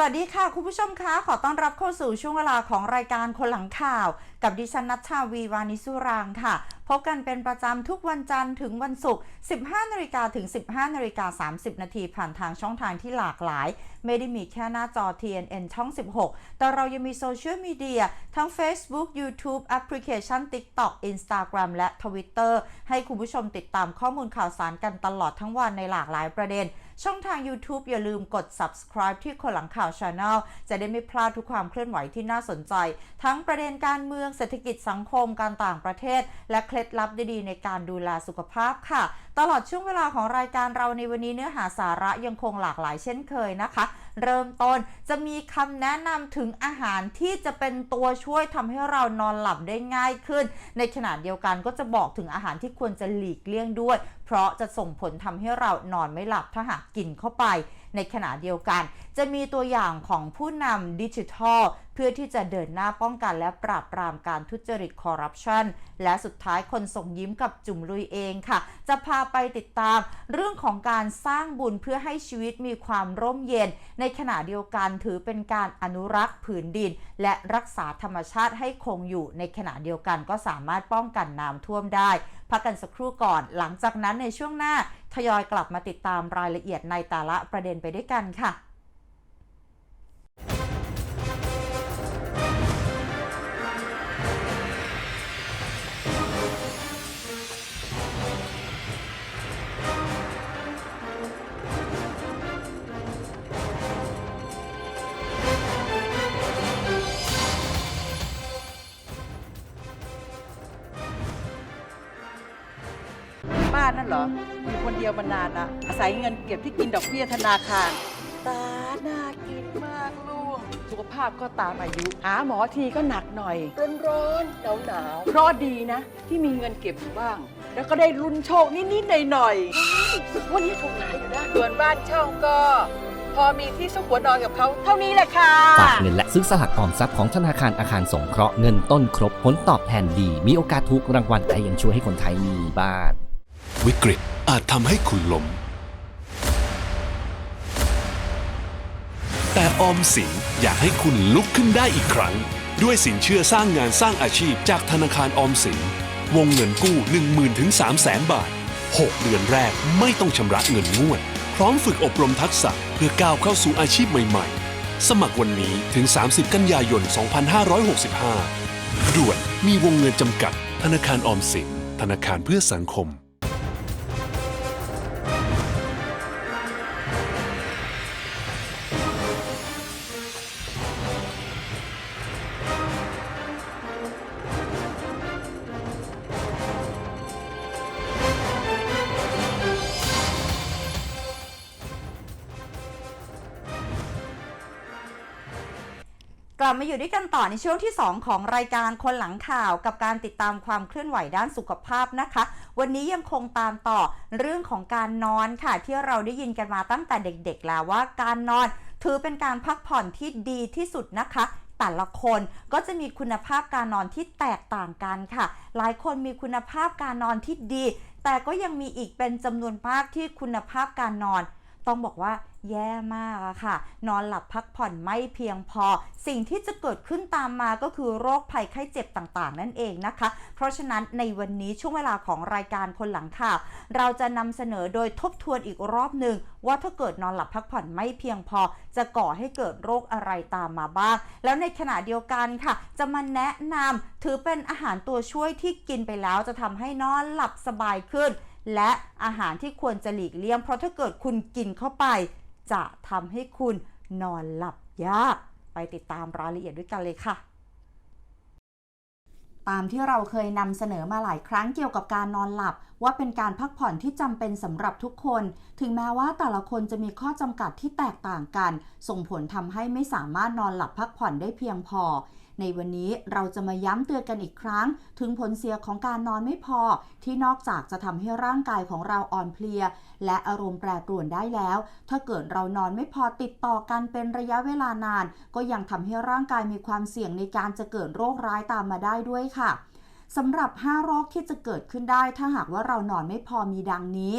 สวัสดีค่ะ คุณผู้ชมคะขอต้อนรับเข้าสู่ช่วงเวลาของรายการคนหลังข่าว กับดิฉันนัชชาวีวานิสุรางค่ะ พบกันเป็นประจำทุกวันจันทร์ถึงวันศุกร์ 15นาฬิกาถึง 15นาฬิกา30 นาทีผ่านทางช่องทางที่หลากหลาย ไม่ได้มีแค่หน้าจอ TNN ช่อง 16 แต่เรายังมีโซเชียลมีเดียทั้ง Facebook YouTube แอปพลิเคชัน TikTok Instagram และ Twitter ให้คุณผู้ชมติดตามข้อมูลข่าวสารกันตลอดทั้งวันในหลากหลายประเด็น ช่องทาง YouTube อย่าลืมกด subscribe ที่คนหลังข่าว Channel จะได้ไม่พลาดทุกความเคลื่อนไหวที่น่าสนใจ ทั้งประเด็นการเมืองเศรษฐกิจสังคมการต่างประเทศ และเคล็ดลับดีๆในการดูแลสุขภาพค่ะ ตลอดช่วงเวลาของรายการเราในวันนี้เนื้อหาสาระยังคงหลากหลายเช่นเคยนะคะ เริ่มต้นจะมีคำแนะนำถึงอาหารที่จะเป็นตัวช่วยทำให้เรานอนหลับได้ง่ายขึ้น ในขณะเดียวกันก็จะบอกถึงอาหารที่ควรจะหลีกเลี่ยงด้วย เพราะจะส่งผลทำให้เรานอนไม่หลับถ้าหากกินเข้าไป ในขณะเดียวกัน จะมีตัวอย่างของผู้นำดิจิทัล เพื่อที่จะเดินหน้าป้องกันและปราบปรามการทุจริตคอร์รัปชันและสุดท้ายคนส่งยิ้มกับจุ่มลุยเองค่ะ จะพาไปติดตามเรื่องของการสร้างบุญเพื่อให้ชีวิตมีความร่มเย็น ในขณะเดียวกันถือเป็นการอนุรักษ์ผืนดิน และรักษาธรรมชาติให้คงอยู่ ในขณะเดียวกันก็สามารถป้องกันน้ำท่วมได้พักกันสักครู่ก่อน หลังจากนั้นในช่วงหน้าทยอยกลับมาติดตามรายละเอียดในแต่ละประเด็นไปด้วยกันค่ะานั่นเหรออยู่คนเดียวมานานละอาศัยเงินเก็บที่กินดอกเบี้ยธนาคาร ตาน่ากินมากลูก สุขภาพก็ตามอายุ หาหมอทีก็หนักหน่อย ร้อนร้อนหนาวหนาวเพราะดีนะ ที่มีเงินเก็บอยู่บ้าง แล้วก็ได้ลุ้นโชคนิดๆหน่อยๆวันนี้ถูกหลายอยู่นะส่วนบ้านเช่าก็พอมีที่ซุกหัวนอนกับเขาเท่านี้แหละค่ะ ฝากเงินและซื้อสลากออมทรัพย์ของธนาคารอาคารสงเคราะห์เงินต้นครบผลตอบแทนดี มีโอกาสถูกรางวัลแต่ยังช่วยให้คนไทยมีบ้าน วิกฤตอาจทำให้คุณล้ม แต่ออมสินอยากให้คุณลุกขึ้นได้อีกครั้ง ด้วยสินเชื่อสร้างงานสร้างอาชีพจากธนาคารออมสิน วงเงินกู้ 10,000ถึง300,000 บาท 6 เดือนแรกไม่ต้องชำระเงินงวด พร้อมฝึกอบรมทักษะเพื่อก้าวเข้าสู่อาชีพใหม่ ๆ สมัครวันนี้ถึง 30 กันยายน 2565 ด่วนมีวงเงินจำกัด ธนาคารออมสินธนาคารเพื่อสังคม กลับมาอยู่ด้วยกันต่อในช่วงที่ 2 ของรายการคนหลังข่าวกับการติดตามความเคลื่อนไหวด้านสุขภาพนะคะ วันนี้ยังคงตามต่อเรื่องของการนอนค่ะ ที่เราได้ยินกันมาตั้งแต่เด็กๆ แล้วว่าการนอน ถือเป็นการพักผ่อนที่ดีที่สุดนะคะแต่ละคนก็จะมีคุณภาพการนอนที่แตกต่างกันค่ะ หลายคนมีคุณภาพการนอนที่ดี แต่ก็ยังมีอีกเป็นจำนวนมากที่คุณภาพการนอน ต้องบอกว่าแย่มากอะค่ะ นอนหลับพักผ่อนไม่เพียงพอ สิ่งที่จะเกิดขึ้นตามมาก็คือโรคภัยไข้เจ็บต่างๆ นั่นเองนะคะ เพราะฉะนั้นในวันนี้ช่วงเวลาของรายการคนหลังข่าว เราจะนำเสนอโดยทบทวนอีกรอบหนึ่งว่าถ้าเกิดนอนหลับพักผ่อนไม่เพียงพอ จะก่อให้เกิดโรคอะไรตามมาบ้าง แล้วในขณะเดียวกันค่ะ จะมาแนะนำถือเป็นอาหารตัวช่วยที่กินไปแล้วจะทำให้นอนหลับสบายขึ้น และอาหารที่ควรจะหลีกเลี่ยง เพราะถ้าเกิดคุณกินเข้าไป จะทำให้คุณนอนหลับยาก ไปติดตามรายละเอียดด้วยกันเลยค่ะตามที่เราเคยนำเสนอมาหลายครั้งเกี่ยวกับการนอนหลับ ว่าเป็นการพักผ่อนที่จำเป็นสำหรับทุกคน ถึงแม้ว่าแต่ละคนจะมีข้อจำกัดที่แตกต่างกัน ส่งผลทำให้ไม่สามารถนอนหลับพักผ่อนได้เพียงพอ ในวันนี้เราจะมาย้ำเตือนกันอีกครั้ง ถึงผลเสียของการนอนไม่พอ ที่นอกจากจะทำให้ร่างกายของเราอ่อนเพลีย และอารมณ์แปรปรวนได้แล้ว ถ้าเกิดเรานอนไม่พอติดต่อกันเป็นระยะเวลานาน ก็ยังทำให้ร่างกายมีความเสี่ยงในการจะเกิดโรคร้ายตามมาได้ด้วยค่ะสำหรับ 5 โรคที่จะเกิดขึ้นได้ ถ้าหากว่าเรานอนไม่พอมีดังนี้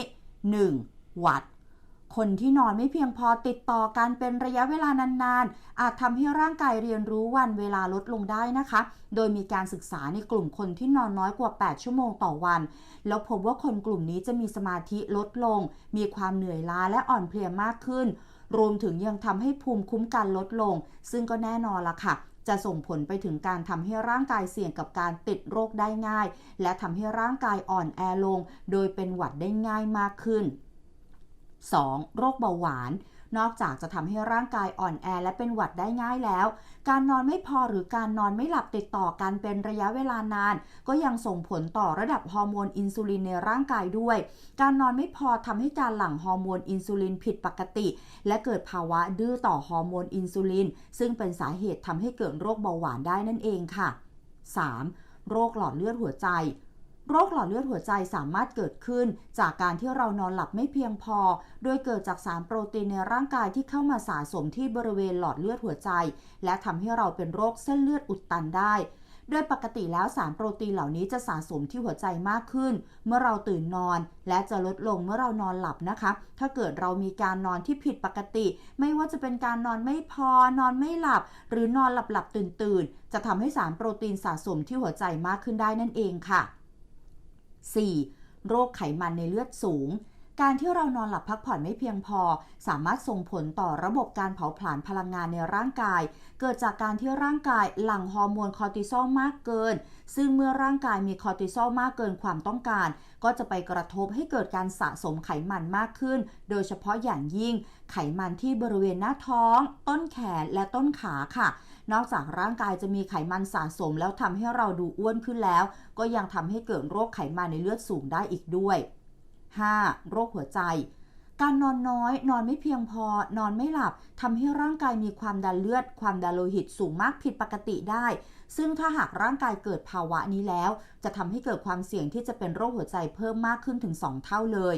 1. หวัด คนที่นอนไม่เพียงพอติดต่อกันเป็นระยะเวลานานๆ อาจทำให้ร่างกายเรียนรู้วันเวลาลดลงได้นะคะ โดยมีการศึกษาในกลุ่มคนที่นอนน้อยกว่า 8 ชั่วโมงต่อวัน แล้วพบว่าคนกลุ่มนี้จะมีสมาธิลดลง มีความเหนื่อยล้าและอ่อนเพลียมากขึ้น รวมถึงยังทำให้ภูมิคุ้มกันลดลง ซึ่งก็แน่นอนละค่ะจะส่งผลไปถึงการทำให้ร่างกายเสี่ยงกับการติดโรคได้ง่าย และทำให้ร่างกายอ่อนแอลง โดยเป็นหวัดได้ง่ายมากขึ้น 2. โรคเบาหวาน นอกจากจะทำให้ร่างกายอ่อนแอและเป็นหวัดได้ง่ายแล้ว การนอนไม่พอหรือการนอนไม่หลับติดต่อกันเป็นระยะเวลานาน ก็ยังส่งผลต่อระดับฮอร์โมนอินซูลินในร่างกายด้วย การนอนไม่พอทำให้การหลั่งฮอร์โมนอินซูลินผิดปกติ และเกิดภาวะดื้อต่อฮอร์โมนอินซูลิน ซึ่งเป็นสาเหตุทำให้เกิดโรคเบาหวานได้นั่นเองค่ะ 3. โรคหลอดเลือดหัวใจ โรคหลอดเลือดหัวใจสามารถเกิดขึ้น จากการที่เรานอนหลับไม่เพียงพอ โดยเกิดจากสารโปรตีนในร่างกายที่เข้ามาสะสมที่บริเวณหลอดเลือดหัวใจ และทำให้เราเป็นโรคเส้นเลือดอุดตันได้โดยปกติแล้วสารโปรตีนเหล่านี้จะสะสมที่หัวใจมากขึ้น เมื่อเราตื่นนอน และจะลดลงเมื่อเรานอนหลับนะคะ ถ้าเกิดเรามีการนอนที่ผิดปกติ ไม่ว่าจะเป็นการนอนไม่พอนอนไม่หลับ หรือนอนหลับหลับตื่นตื่นจะทำให้สารโปรตีนสะสมที่หัวใจมากขึ้นได้นั่นเองค่ะ 4. โรคไขมันในเลือดสูง การที่เรานอนหลับพักผ่อนไม่เพียงพอ สามารถส่งผลต่อระบบการเผาผลาญพลังงานในร่างกาย เกิดจากการที่ร่างกายหลั่งฮอร์โมนคอร์ติซอลมากเกิน ซึ่งเมื่อร่างกายมีคอร์ติซอลมากเกินความต้องการ ก็จะไปกระทบให้เกิดการสะสมไขมันมากขึ้น โดยเฉพาะอย่างยิ่งไขมันที่บริเวณหน้าท้อง ต้นแขนและต้นขาค่ะ นอกจากร่างกายจะมีไขมันสะสม แล้วทำให้เราดูอ้วนขึ้นแล้ว ก็ยังทำให้เกิดโรคไขมันในเลือดสูงได้อีกด้วย 5. โรคหัวใจ การนอนน้อย นอนไม่เพียงพอ นอนไม่หลับทำให้ร่างกายมีความดันเลือด ความดันโลหิตสูงมากผิดปกติได้ ซึ่งถ้าหากร่างกายเกิดภาวะนี้แล้ว จะทำให้เกิดความเสี่ยงที่จะเป็นโรคหัวใจเพิ่มมากขึ้นถึง 2 เท่าเลย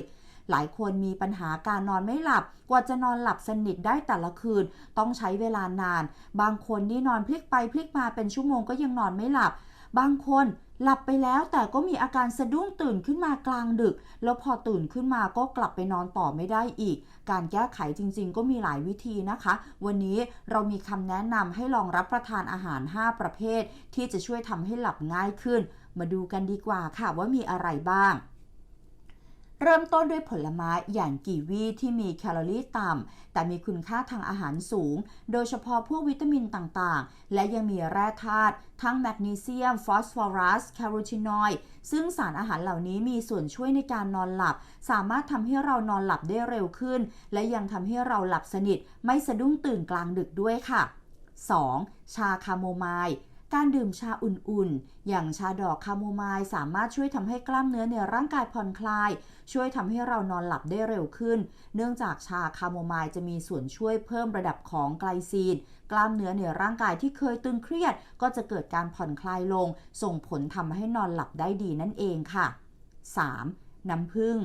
หลายคนมีปัญหาการนอนไม่หลับ กว่าจะนอนหลับสนิทได้แต่ละคืน ต้องใช้เวลานาน บางคนนี่นอนพลิกไปพลิกมาเป็นชั่วโมงก็ยังนอนไม่หลับ บางคนหลับไปแล้วแต่ก็มีอาการสะดุ้งตื่นขึ้นมากลางดึก แล้วพอตื่นขึ้นมาก็กลับไปนอนต่อไม่ได้อีก การแก้ไขจริงๆ ก็มีหลายวิธีนะคะ วันนี้เรามีคำแนะนำให้ลองรับประทานอาหาร 5 ประเภท ที่จะช่วยทำให้หลับง่ายขึ้น มาดูกันดีกว่าค่ะว่ามีอะไรบ้าง เริ่มต้นด้วยผลไม้อย่างกีวีที่มีแคลอรี่ต่ำ แต่มีคุณค่าทางอาหารสูง โดยเฉพาะพวกวิตามินต่างๆ และยังมีแร่ธาตุทั้งแมกนีเซียม ฟอสฟอรัส แคโรทีนอยด์ซึ่งสารอาหารเหล่านี้มีส่วนช่วยในการนอนหลับ สามารถทำให้เรานอนหลับได้เร็วขึ้น และยังทำให้เราหลับสนิท ไม่สะดุ้งตื่นกลางดึกด้วยค่ะ 2. ชาคาโมไมล์ การดื่มชาอุ่นๆ อย่างชาดอกคาโมไมล์สามารถช่วยทำให้กล้ามเนื้อในร่างกายผ่อนคลาย ช่วยทำให้เรานอนหลับได้เร็วขึ้น เนื่องจากชาคาโมไมล์จะมีส่วนช่วยเพิ่มระดับของไกลซีน กล้ามเนื้อในร่างกายที่เคยตึงเครียด ก็จะเกิดการผ่อนคลายลง ส่งผลทำให้นอนหลับได้ดีนั่นเองค่ะ 3. น้ำผึ้ง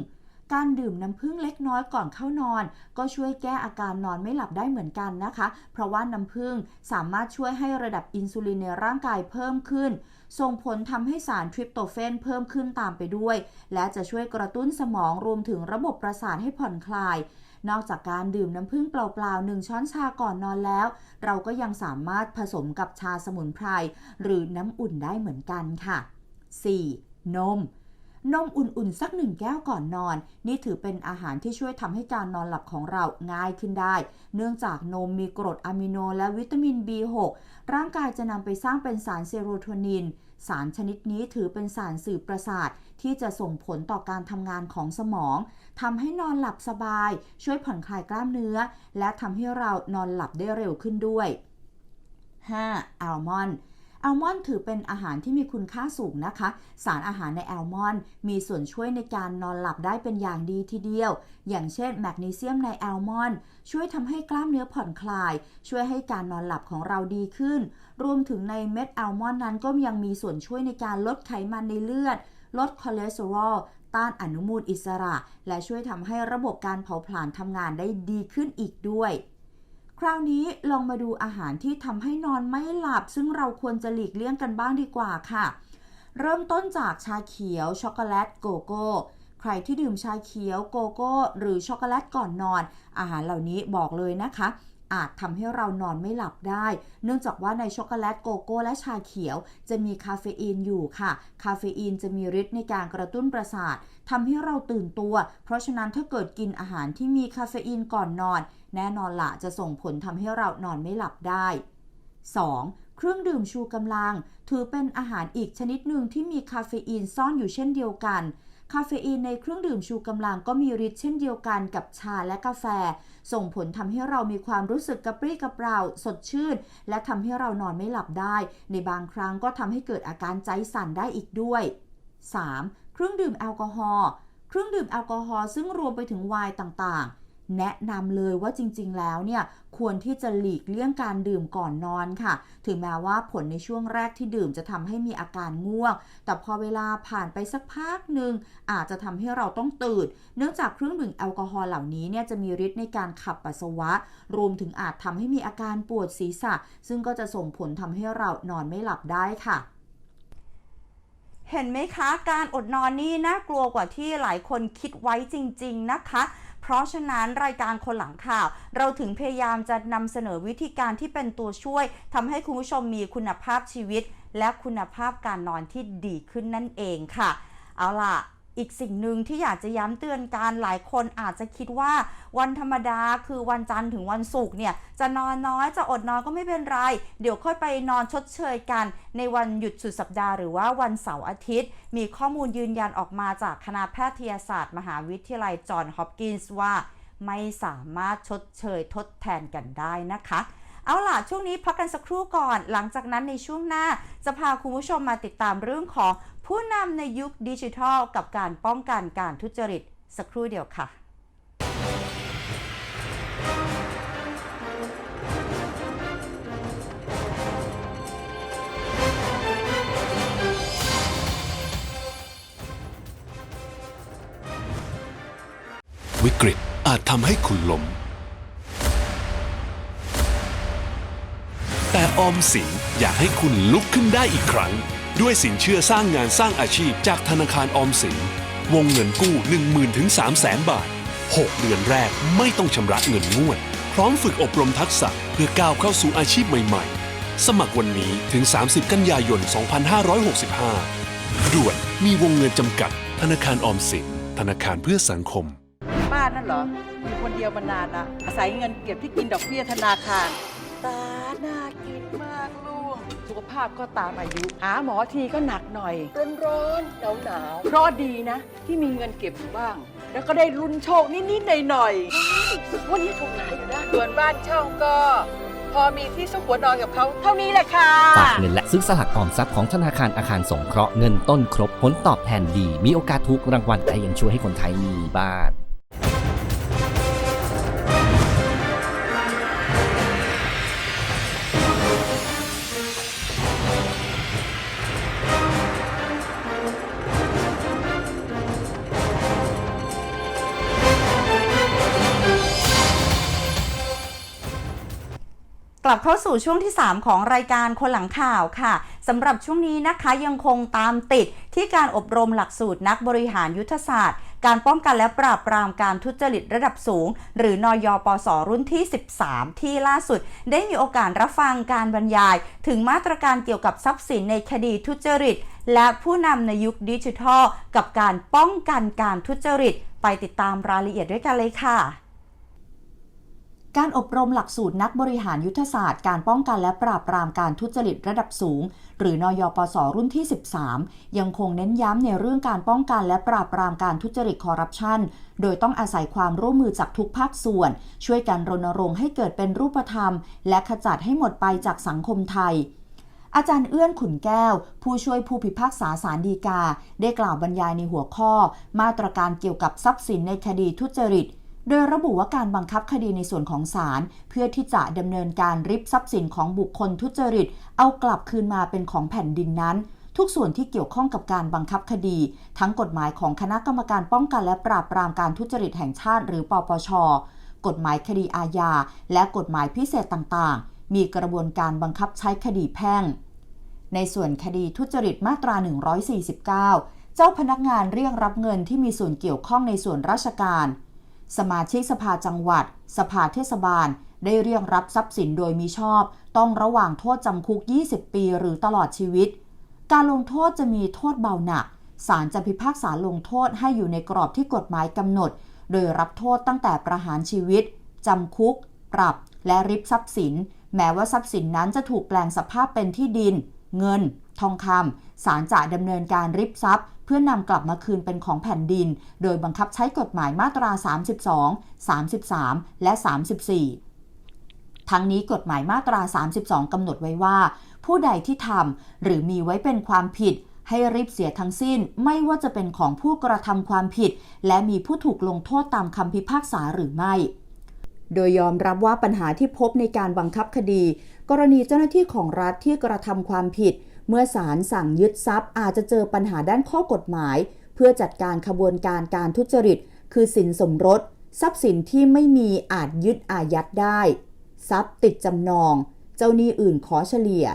การดื่มน้ำผึ้งเล็กน้อยก่อนเข้านอน ก็ช่วยแก้อาการนอนไม่หลับได้เหมือนกันนะคะ เพราะว่าน้ำผึ้งสามารถช่วยให้ระดับอินซูลินในร่างกายเพิ่มขึ้น ส่งผลทำให้สารทริปโตเฟนเพิ่มขึ้นตามไปด้วย และจะช่วยกระตุ้นสมองรวมถึงระบบประสาทให้ผ่อนคลายนอกจากการดื่มน้ำผึ้งเปล่าๆ1ช้อนชาก่อนนอนแล้ว เราก็ยังสามารถผสมกับชาสมุนไพรหรือน้ำอุ่นได้เหมือนกันค่ะ 4. นม นมอุ่นๆ สักหนึ่งแก้วก่อนนอน นี่ถือเป็นอาหารที่ช่วยทำให้การนอนหลับของเราง่ายขึ้นได้ เนื่องจากนมมีกรดอะมิโนและวิตามิน B6 ร่างกายจะนำไปสร้างเป็นสารเซโรโทนิน สารชนิดนี้ถือเป็นสารสื่อประสาท ที่จะส่งผลต่อการทำงานของสมองทำให้นอนหลับสบาย ช่วยผ่อนคลายกล้ามเนื้อ และทำให้เรานอนหลับได้เร็วขึ้นด้วย 5. อัลมอนด์ อัลมอนด์ถือเป็นอาหารที่มีคุณค่าสูงนะคะ สารอาหารในอัลมอนด์มีส่วนช่วยในการนอนหลับได้เป็นอย่างดีทีเดียว อย่างเช่นแมกนีเซียมในอัลมอนด์ช่วยทำให้กล้ามเนื้อผ่อนคลาย ช่วยให้การนอนหลับของเราดีขึ้น รวมถึงในเม็ดอัลมอนด์นั้นก็ยังมีส่วนช่วยในการลดไขมันในเลือด ลดคอเลสเตอรอลต้านอนุมูลอิสระ และช่วยทำให้ระบบการเผาผลาญทำงานได้ดีขึ้นอีกด้วย คราวนี้ลองมาดูอาหารที่ทำให้นอนไม่หลับ ซึ่งเราควรจะหลีกเลี่ยงกันบ้างดีกว่าค่ะ เริ่มต้นจากชาเขียว ช็อกโกแลตโกโก้ใครที่ดื่มชาเขียวโกโก้หรือช็อกโกแลตก่อนนอน อาหารเหล่านี้บอกเลยนะคะ อาจทำให้เรานอนไม่หลับได้ เนื่องจากว่าในช็อกโกแลตโกโก้และชาเขียว จะมีคาเฟอีนอยู่ค่ะ คาเฟอีนจะมีฤทธิ์ในการกระตุ้นประสาททำให้เราตื่นตัว เพราะฉะนั้นถ้าเกิดกินอาหารที่มีคาเฟอีนก่อนนอน แน่นอนละจะส่งผลทำให้เรานอนไม่หลับได้ 2. เครื่องดื่มชูกำลัง ถือเป็นอาหารอีกชนิดหนึ่งที่มีคาเฟอีนซ่อนอยู่เช่นเดียวกัน คาเฟอีนในเครื่องดื่มชูกำลังก็มีฤทธิ์เช่นเดียวกันกับชาและกาแฟ ส่งผลทำให้เรามีความรู้สึกกระปรี้กระเปร่าสดชื่น และทำให้เรานอนไม่หลับได้ ในบางครั้งก็ทำให้เกิดอาการใจสั่นได้อีกด้วย 3. เครื่องดื่มแอลกอฮอล์ เครื่องดื่มแอลกอฮอล์ซึ่งรวมไปถึงไวน์ต่างๆ แนะนำเลยว่าจริง ๆ แล้วเนี่ยควรที่จะหลีกเลี่ยงการดื่มก่อนนอนค่ะ ถึงแม้ว่าผลในช่วงแรกที่ดื่มจะทำให้มีอาการง่วง แต่พอเวลาผ่านไปสักพักหนึ่งอาจจะทำให้เราต้องตื่น เนื่องจากเครื่องดื่มแอลกอฮอล์เหล่านี้เนี่ยจะมีฤทธิ์ในการขับปัสสาวะ รวมถึงอาจทำให้มีอาการปวดศีรษะ ซึ่งก็จะส่งผลทำให้เรานอนไม่หลับได้ค่ะ เห็นไหมคะ การอดนอนนี่น่ากลัวกว่าที่หลายคนคิดไว้จริง ๆ นะคะ เพราะฉะนั้นรายการคนหลังข่าว เราถึงพยายามจะนำเสนอวิธีการที่เป็นตัวช่วยทำให้คุณผู้ชมมีคุณภาพชีวิต และคุณภาพการนอนที่ดีขึ้นนั่นเองค่ะ เอาล่ะ อีกสิ่งหนึ่งที่อยากจะย้ำเตือนการหลายคนอาจจะคิดว่าวันธรรมดาคือวันจันทร์ถึงวันศุกร์เนี่ยจะนอนน้อยจะอดนอนก็ไม่เป็นไร เดี๋ยวค่อยไปนอนชดเชยกัน ในวันหยุดสุดสัปดาห์หรือว่าวันเสาร์อาทิตย์ มีข้อมูลยืนยันออกมาจากคณะแพทยศาสตร์ มหาวิทยาลัยจอห์นฮอปกินส์ว่า ไม่สามารถชดเชยทดแทนกันได้นะคะเอาล่ะ ช่วงนี้พักกันสักครู่ก่อน หลังจากนั้นในช่วงหน้า จะพาคุณผู้ชมมาติดตามเรื่องของ ผู้นำในยุคดิจิทัล กับการป้องกันการทุจริต สักครู่เดียวค่ะวิกฤตอาจทำให้คุณล้ม แต่ออมสินอยากให้คุณลุกขึ้นได้อีกครั้ง ด้วยสินเชื่อสร้างงานสร้างอาชีพจากธนาคารออมสิน วงเงินกู้ 10,000ถึง300,000 บาท 6 เดือนแรกไม่ต้องชำระเงินงวด พร้อมฝึกอบรมทักษะเพื่อก้าวเข้าสู่อาชีพใหม่ ๆ สมัครวันนี้ถึง 30 กันยายน 2565 ด่วนมีวงเงินจำกัด ธนาคารออมสิน ธนาคารเพื่อสังคมป้านั่นเหรออยู่คนเดียวมานานละอาศัยเงินเก็บที่กินดอกเบี้ยธนาคารตาน่ากินมากลูก สุขภาพก็ตามอายุ หาหมอทีก็หนักหน่อย ร้อนร้อนหนาวหนาวๆเพราะดีนะ ที่มีเงินเก็บอยู่บ้าง แล้วก็ได้ลุ้นโชคนิดๆหน่อยๆวันนี้ถูกหลายอยู่นะส่วนบ้านเช่าก็ พอมีที่ซุกหัวนอนกับเขาเท่านี้แหละค่ะ ฝากเงินและซื้อสลากออมทรัพย์ของธนาคารอาคารสงเคราะห์เงินต้นครบผลตอบแทนดี มีโอกาสถูกรางวัลแต่ยังช่วยให้คนไทยมีบ้าน กลับเข้าสู่ช่วงที่ 3 ของรายการคนหลังข่าวค่ะสำหรับช่วงนี้นะคะยังคงตามติดที่การอบรมหลักสูตรนักบริหารยุทธศาสตร์ การป้องกันและปราบปรามการทุจริตระดับสูง หรือนอยปสรุ่นที่ 13 ที่ล่าสุด ได้มีโอกาสรับฟังการบรรยาย ถึงมาตรการเกี่ยวกับทรัพย์สินในคดีทุจริต และผู้นำในยุคดิจิทัล กับการป้องกันการทุจริต ไปติดตามรายละเอียดด้วยกันเลยค่ะ การอบรมหลักสูตรนักบริหารยุทธศาสตร์การป้องกันและปราบปรามการทุจริตระดับสูง หรือนอยปสรุ่นที่ 13 ยังคงเน้นย้ำในเรื่องการป้องกันและปราบปรามการทุจริตคอร์รัปชันโดยต้องอาศัยความร่วมมือจากทุกภาคส่วน ช่วยกันรณรงค์ให้เกิดเป็นรูปธรรม และขจัดให้หมดไปจากสังคมไทยอาจารย์เอื้อนขุนแก้ว ผู้ช่วยผู้พิพากษาสารดีกา ได้กล่าวบรรยายในหัวข้อ มาตรการเกี่ยวกับทรัพย์สินในคดีทุจริต โดยระบุว่าการบังคับคดีในส่วนของศาลเพื่อที่จะดำเนินการริบทรัพย์สินของบุคคลทุจริต เอากลับคืนมาเป็นของแผ่นดินนั้น ทุกส่วนที่เกี่ยวข้องกับการบังคับคดี ทั้งกฎหมายของคณะกรรมการป้องกันและปราบปรามการทุจริตแห่งชาติ หรือปปช กฎหมายคดีอาญาและกฎหมายพิเศษต่างๆ มีกระบวนการบังคับใช้คดีแพ่ง ในส่วนคดีทุจริตมาตรา 149 เจ้าพนักงานเรียกรับเงินที่มีส่วนเกี่ยวข้องในส่วนราชการ สมาชิกสภาจังหวัด สภาเทศบาล ได้เรียกรับทรัพย์สินโดยมิชอบ ต้องระหว่างโทษจำคุก 20 ปีหรือตลอดชีวิต การลงโทษจะมีโทษเบาหนัก ศาลจะพิพากษาลงโทษให้อยู่ในกรอบที่กฎหมายกำหนด โดยรับโทษตั้งแต่ประหารชีวิต จำคุก ปรับ และริบทรัพย์สิน แม้ว่าทรัพย์สินนั้นจะถูกแปลงสภาพเป็นที่ดิน เงิน ทองคำศาลจะดำเนินการริบทรัพย์ เพื่อนำกลับมาคืนเป็นของแผ่นดิน โดยบังคับใช้กฎหมายมาตรา 32 33 และ 34 ทั้งนี้กฎหมายมาตรา 32 กำหนดไว้ว่า ผู้ใดที่ทำหรือมีไว้เป็นความผิดให้รีบเสียทั้งสิ้นไม่ว่าจะเป็นของผู้กระทำความผิด และมีผู้ถูกลงโทษตามคำพิพากษาหรือไม่ โดยยอมรับว่าปัญหาที่พบในการบังคับคดี กรณีเจ้าหน้าที่ของรัฐที่กระทำความผิด เมื่อศาลสั่งยึดทรัพย์อาจจะเจอปัญหาด้านข้อกฎหมาย เพื่อจัดการขบวนการการทุจริต คือสินสมรส ทรัพย์สินที่ไม่มีอาจยึดอายัดได้ ทรัพย์ติดจำนอง เจ้าหนี้อื่นขอเฉลี่ย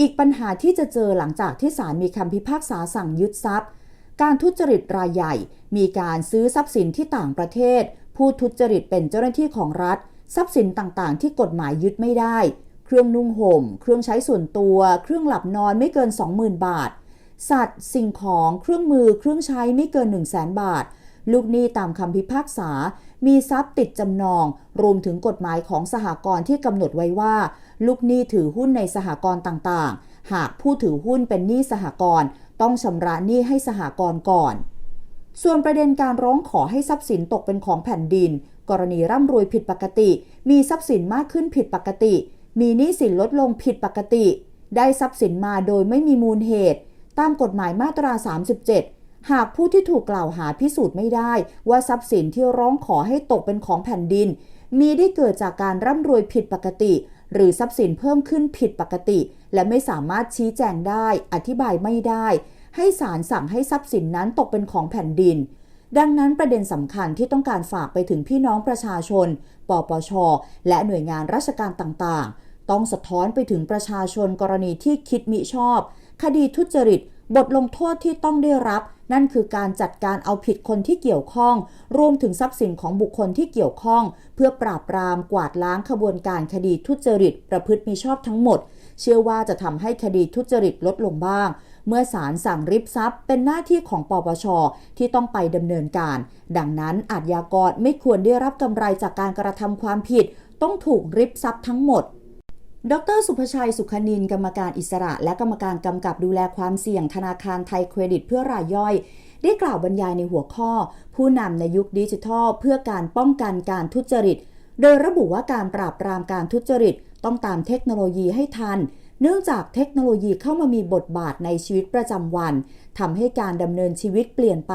อีกปัญหาที่จะเจอหลังจากที่ศาลมีคำพิพากษาสั่งยึดทรัพย์ การทุจริตรายใหญ่ มีการซื้อทรัพย์สินที่ต่างประเทศ ผู้ทุจริตเป็นเจ้าหน้าที่ของรัฐ ทรัพย์สินต่างๆ ที่กฎหมายยึดไม่ได้ เครื่องนุ่งห่ม เครื่องใช้ส่วนตัว เครื่องหลับนอนไม่เกิน 20,000 บาท สัตว์ สิ่งของ เครื่องมือ เครื่องใช้ไม่เกิน 1 0 0 0 0 0บาท ลูกหนี้ตามคำพิพากษา มีทรัพย์ติดจำนอง รวมถึงกฎหมายของสหกรณ์ที่กำหนดไว้ว่า ลูกหนี้ถือหุ้นในสหกรณ์ต่างๆ หากผู้ถือหุ้นเป็นหนี้สหกรณ์ต้องชำระหนี้ให้สหกรณ์ก่อน ส่วนประเด็นการร้องขอให้ทรัพย์สินตกเป็นของแผ่นดิน กรณีร่ำรวยผิดปกติ มีทรัพย์สินมากขึ้นผิดปกติ มีหนี้สินลดลงผิดปกติ ได้ทรัพย์สินมาโดยไม่มีมูลเหตุ ตามกฎหมายมาตรา 37 หากผู้ที่ถูกกล่าวหาพิสูจน์ไม่ได้ ว่าทรัพย์สินที่ร้องขอให้ตกเป็นของแผ่นดิน มีได้เกิดจากการร่ำรวยผิดปกติ หรือทรัพย์สินเพิ่มขึ้นผิดปกติ และไม่สามารถชี้แจงได้ อธิบายไม่ได้ ให้ศาลสั่งให้ทรัพย์สินนั้นตกเป็นของแผ่นดินดังนั้นประเด็นสำคัญที่ต้องการฝากไปถึงพี่น้องประชาชน ปปช และหน่วยงานราชการต่าง ต้องสะท้อนไปถึงประชาชนกรณีที่คิดมิชอบ คดีทุจริต บทลงโทษที่ต้องได้รับ นั่นคือการจัดการเอาผิดคนที่เกี่ยวข้อง รวมถึงทรัพย์สินของบุคคลที่เกี่ยวข้อง เพื่อปราบปรามกวาดล้างขบวนการคดีทุจริต ประพฤติมิชอบทั้งหมด เชื่อว่าจะทำให้คดีทุจริตลดลงบ้างเมื่อศาลสั่งริบทรัพย์ เป็นหน้าที่ของปปช ที่ต้องไปดำเนินการ ดังนั้นอาชญากรไม่ควรได้รับกำไรจากการกระทำความผิด ต้องถูกริบทรัพย์ทั้งหมด ดรสุภชัยสุขนินกรรมการอิสระ และกรรมการกำกับดูแลความเสี่ยงธนาคารไทยเครดิตเพื่อรายย่อย ได้กล่าวบรรยายในหัวข้อ ผู้นำในยุคดิจิทัล เพื่อการป้องกันการทุจริต โดยระบุว่าการปราบปรามการทุจริต ต้องตามเทคโนโลยีให้ทัน เนื่องจากเทคโนโลยีเข้ามามีบทบาทในชีวิตประจำวันทำให้การดำเนินชีวิตเปลี่ยนไป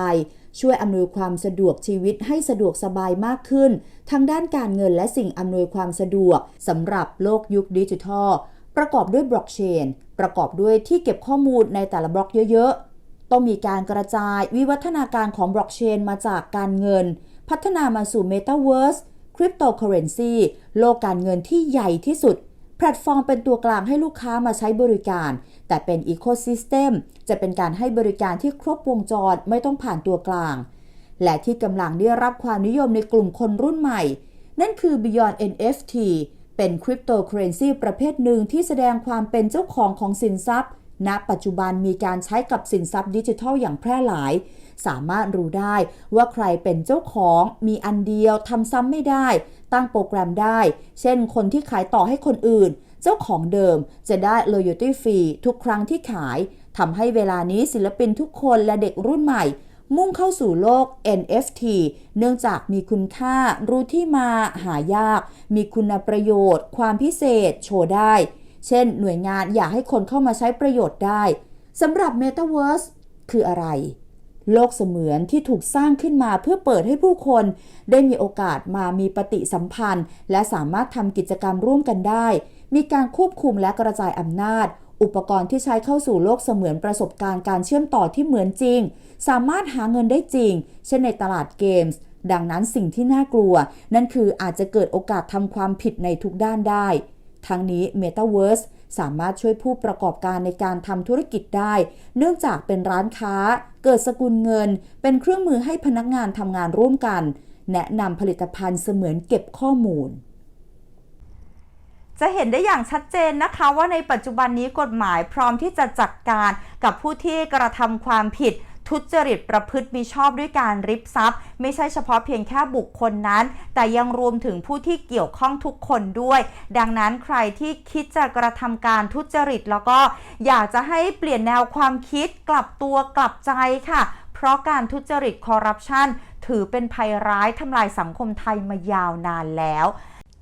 ช่วยอำนวยความสะดวกชีวิตให้สะดวกสบายมากขึ้นทั้งด้านการเงินและสิ่งอำนวยความสะดวกสำหรับโลกยุคดิจิทัล ประกอบด้วยบล็อกเชน ประกอบด้วยที่เก็บข้อมูลในแต่ละบล็อกเยอะๆ ต้องมีการกระจายวิวัฒนาการของบล็อกเชนมาจากการเงิน พัฒนามาสู่ Metaverse คริปโตเคอเรนซีโลกการเงินที่ใหญ่ที่สุด แพลตฟอร์มเป็นตัวกลางให้ลูกค้ามาใช้บริการ แต่เป็นอีโคซิสเต็มจะเป็นการให้บริการที่ครบวงจรไม่ต้องผ่านตัวกลาง และที่กำลังได้รับความนิยมในกลุ่มคนรุ่นใหม่ นั่นคือ Beyond NFT เป็นคริปโตเคอเรนซีประเภทหนึ่งที่แสดงความเป็นเจ้าของของสินทรัพย์ ณ ปัจจุบันมีการใช้กับสินทรัพย์ดิจิทัลอย่างแพร่หลาย สามารถรู้ได้ว่าใครเป็นเจ้าของ มีอันเดียวทำซ้ำไม่ได้ ตั้งโปรแกรมได้ เช่นคนที่ขายต่อให้คนอื่น เจ้าของเดิมจะได้ loyalty fee ทุกครั้งที่ขายทำให้เวลานี้ศิลปินทุกคนและเด็กรุ่นใหม่ มุ่งเข้าสู่โลก NFT เนื่องจากมีคุณค่า รู้ที่มาหายาก มีคุณประโยชน์ ความพิเศษ โชว์ได้ เช่น หน่วยงานอยากให้คนเข้ามาใช้ประโยชน์ได้สำหรับ Metaverse คืออะไร โลกเสมือนที่ถูกสร้างขึ้นมาเพื่อเปิดให้ผู้คนได้มีโอกาสมามีปฏิสัมพันธ์ และสามารถทำกิจกรรมร่วมกันได้ มีการควบคุมและกระจายอำนาจ อุปกรณ์ที่ใช้เข้าสู่โลกเสมือนประสบการณ์การเชื่อมต่อที่เหมือนจริง สามารถหาเงินได้จริง เช่นในตลาดเกมส์ดังนั้นสิ่งที่น่ากลัว นั่นคืออาจจะเกิดโอกาสทำความผิดในทุกด้านได้ ทั้งนี้ Metaverse สามารถช่วยผู้ประกอบการในการทำธุรกิจได้ เนื่องจากเป็นร้านค้า เกิดสกุลเงิน เป็นเครื่องมือให้พนักงานทำงานร่วมกัน แนะนำผลิตภัณฑ์เสมือนเก็บข้อมูลจะเห็นได้อย่างชัดเจนนะคะว่าในปัจจุบันนี้กฎหมายพร้อมที่จะจัดการกับผู้ที่กระทำความผิด ทุจริตประพฤติมิชอบด้วยการริบทรัพย์ ไม่ใช่เฉพาะเพียงแค่บุคคลนั้น แต่ยังรวมถึงผู้ที่เกี่ยวข้องทุกคนด้วย ดังนั้นใครที่คิดจะกระทำการทุจริตแล้วก็อยากจะให้เปลี่ยนแนวความคิดกลับตัวกลับใจค่ะ เพราะการทุจริตคอร์รัปชันถือเป็นภัยร้ายทำลายสังคมไทยมายาวนานแล้ว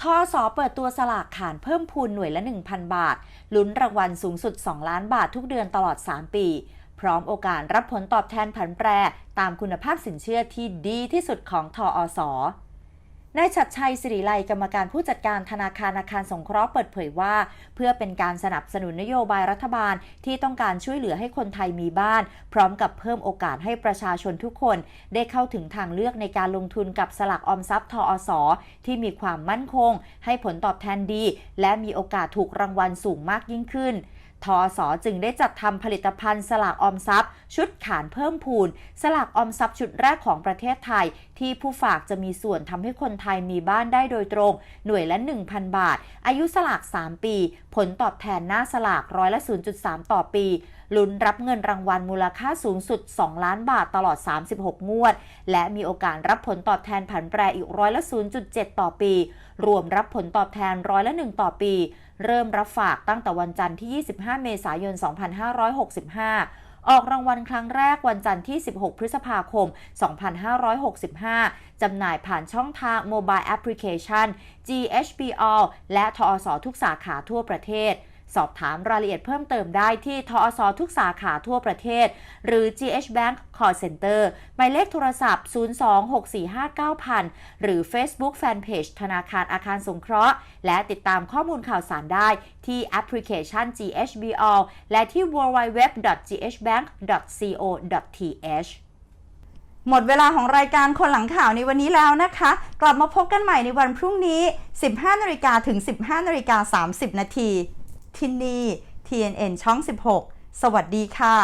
ทอสอเปิดตัวสลากขานเพิ่มพูนหน่วยละ 1,000 บาท ลุ้นรางวัลสูงสุด 2 ล้านบาททุกเดือนตลอด 3 ปี พร้อมโอกาสรับผลตอบแทนผันแปร ตามคุณภาพสินเชื่อที่ดีที่สุดของทออสนายชัดชัยสิริไลกรรมการผู้จัดการธนาคารอาคารสงเคราะห์เปิดเผยว่า เพื่อเป็นการสนับสนุนนโยบายรัฐบาลที่ต้องการช่วยเหลือให้คนไทยมีบ้าน พร้อมกับเพิ่มโอกาสให้ประชาชนทุกคน ได้เข้าถึงทางเลือกในการลงทุนกับสลากออมทรัพย์ทออสที่มีความมั่นคง ให้ผลตอบแทนดี และมีโอกาสถูกรางวัลสูงมากยิ่งขึ้น ทอสอจึงได้จัดทำผลิตภัณฑ์สลากออมทรัพย์ ชุดขานเพิ่มพูน สลากออมทรัพย์ชุดแรกของประเทศไทย ที่ผู้ฝากจะมีส่วนทำให้คนไทยมีบ้านได้โดยตรง หน่วยละ 1,000 บาท อายุสลาก 3 ปี ผลตอบแทนหน้าสลากร้อยละ 0.3 ต่อปีลุ้นรับเงินรางวัลมูลค่าสูงสุด 2 ล้านบาทตลอด 36 งวด และมีโอกาสรับผลตอบแทนผันแปรอีกร้อยละ 0.7 ต่อปี รวมรับผลตอบแทนร้อยละ 1 ต่อปี เริ่มรับฝากตั้งแต่วันจันทร์ที่ 25 เมษายน 2565 ออกรางวัลครั้งแรกวันจันทร์ที่ 16 พฤษภาคม 2565 จำหน่ายผ่านช่องทางโมบายแอปพลิเคชัน GHBL และทอสทุกสาขาทั่วประเทศ สอบถามรายละเอียดเพิ่มเติมได้ที่ทอสทุกสาขาทั่วประเทศ หรือ GH Bank Call Center หมายเลขโทรศัพท์ 026459000 หรือ Facebook Fanpage ธนาคารอาคารสงเคราะห์ และติดตามข้อมูลข่าวสารได้ที่แอปพลิเคชัน GHBL และที่ www.ghbank.co.th หมดเวลาของรายการคนหลังข่าวในวันนี้แล้วนะคะ กลับมาพบกันใหม่ในวันพรุ่งนี้ 15นาฬิกาถึง 15นาฬิกา30นาที ที่นี่ TNN ช่อง 16 สวัสดีค่ะ